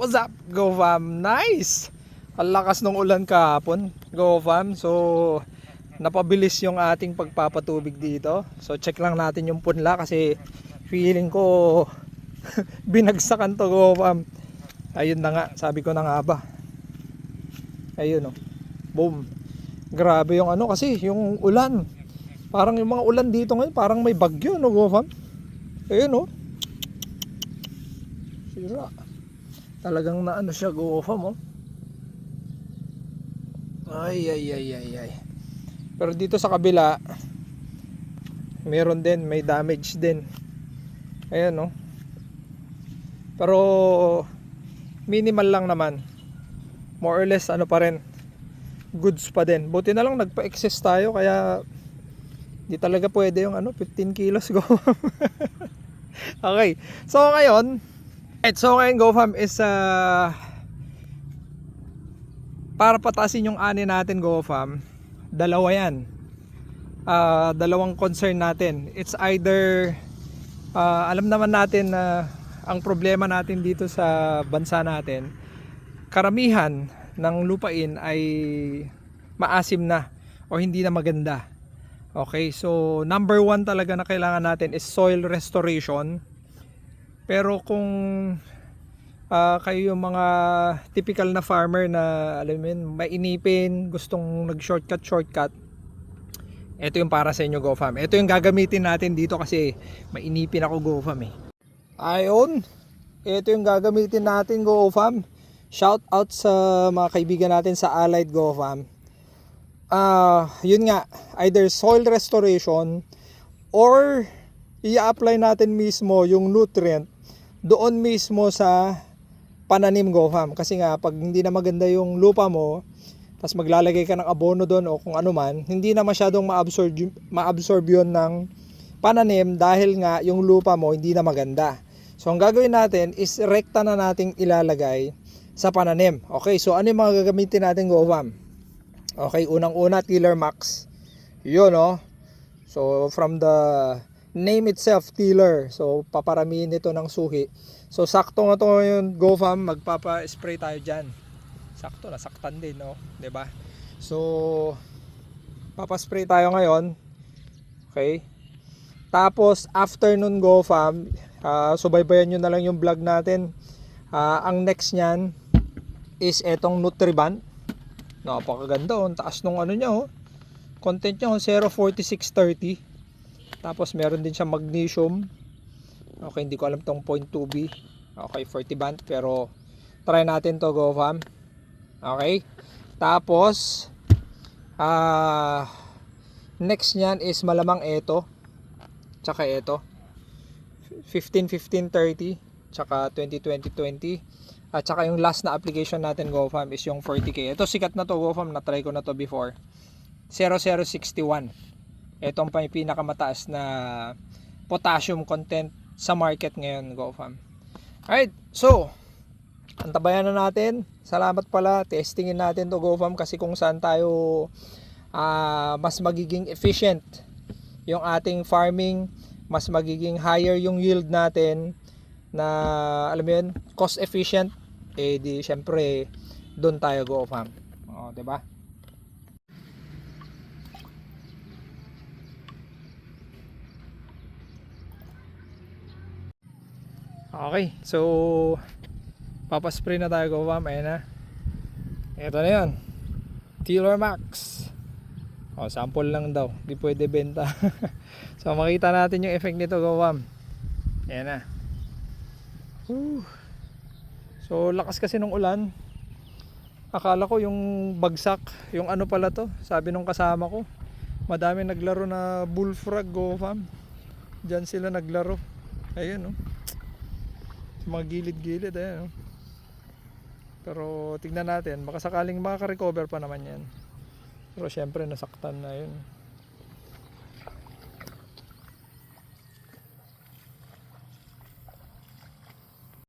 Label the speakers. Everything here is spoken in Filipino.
Speaker 1: What's up, Go Fam? Nice! Ang lakas ng ulan kahapon, Go Fam. So, napabilis yung ating pagpapatubig dito. So, check lang natin yung punla kasi feeling ko binagsakan to, Go Fam. Ayun na nga, sabi ko na nga ba. Ayun oh. Boom. Grabe yung ano kasi, yung ulan. Parang yung mga ulan dito ngayon, parang may bagyo, no, Go Fam? Ayun oh. Sira. Talagang na ano siya, go Fam oh. Ay, ay, ay, ay, ay. Pero dito sa kabila, meron din, may damage din. Ayan, no. Pero, minimal lang naman. More or less, ano pa rin, goods pa din. Buti na lang nagpa-excess tayo, kaya, di talaga pwede yung ano, 15 kilos go. okay. So, ngayon, Right, so ngayon GoFam is uh, para patasin yung ani natin GoFam, dalawa yan. Ah, dalawang concern natin. It's either ah, alam naman natin na ang problema natin dito sa bansa natin, karamihan ng lupain ay maasim na o hindi na maganda. Okay, so number one talaga na kailangan natin is soil restoration. Pero kung ah, kayo yung mga typical na farmer na alam mo yun, mainipin, gustong nag-shortcut, shortcut, ito yung para sa inyo GoFam. Ito yung gagamitin natin dito kasi mainipin ako GoFam eh. Ayon, ito yung gagamitin natin GoFam. Shout out sa mga kaibigan natin sa Allied GoFam. Ah, yun nga, either soil restoration or i-apply natin mismo yung nutrient doon mismo sa pananim GoFam. Kasi nga, pag hindi na maganda yung lupa mo, tapos maglalagay ka ng abono doon o kung ano man, hindi na masyadong ma-absorb, ma-absorb yun ng pananim dahil nga yung lupa mo hindi na maganda. So, ang gagawin natin is rekta na nating ilalagay sa pananim. Okay, so ano yung mga gagamitin natin GoFam? Okay, unang-una, Tiller Max. Yun, oh. So, from the name itself, tiller. So, paparamihin ito ng suhi. So, sakto nga to yung GoFam, magpapa-spray tayo dyan. Sakto, nasaktan din, no? 'Di ba? So, papaspray tayo ngayon. Okay? Tapos, after nun GoFam, uh, subaybayan nyo na lang yung vlog natin. Ah, ang next nyan is etong Nutriband. Napakaganda, oh. Ang taas nung ano niya, oh. Content niya, oh, 04630. Tapos meron din siya magnesium. Okay, hindi ko alam tong 0.2B. Okay, 40 band pero try natin to go fam. Okay? Tapos ah next niyan is malamang ito. Tsaka ito. 15 15 30 tsaka 20 20 20 at saka yung last na application natin GoFam is yung 40k. Ito sikat na to GoFam, na-try ko na to before. 0061 itong pa yung pinakamataas na potassium content sa market ngayon GoFam. Alright so antabayan na natin. Salamat pala. Testingin natin to GoFam kasi kung saan tayo ah, mas magiging efficient yung ating farming mas magiging higher yung yield natin na alam mo yun cost efficient eh di syempre doon tayo GoFam. Oh, 'di ba Okay, so papaspray na tayo ko ma'am, ayun na. Ito na yun. Tiller Max. O, sample lang daw. Di pwede benta. so, makita natin yung effect nito, go ma'am. Ayan na. Whew. So, lakas kasi nung ulan. Akala ko yung bagsak, yung ano pala to, sabi nung kasama ko. Madami naglaro na bullfrog, go fam. Diyan sila naglaro. Ayun, no. Sa mga gilid-gilid, oh. Pero tignan natin, baka sakaling makaka-recover pa naman yan. Pero syempre nasaktan na yun.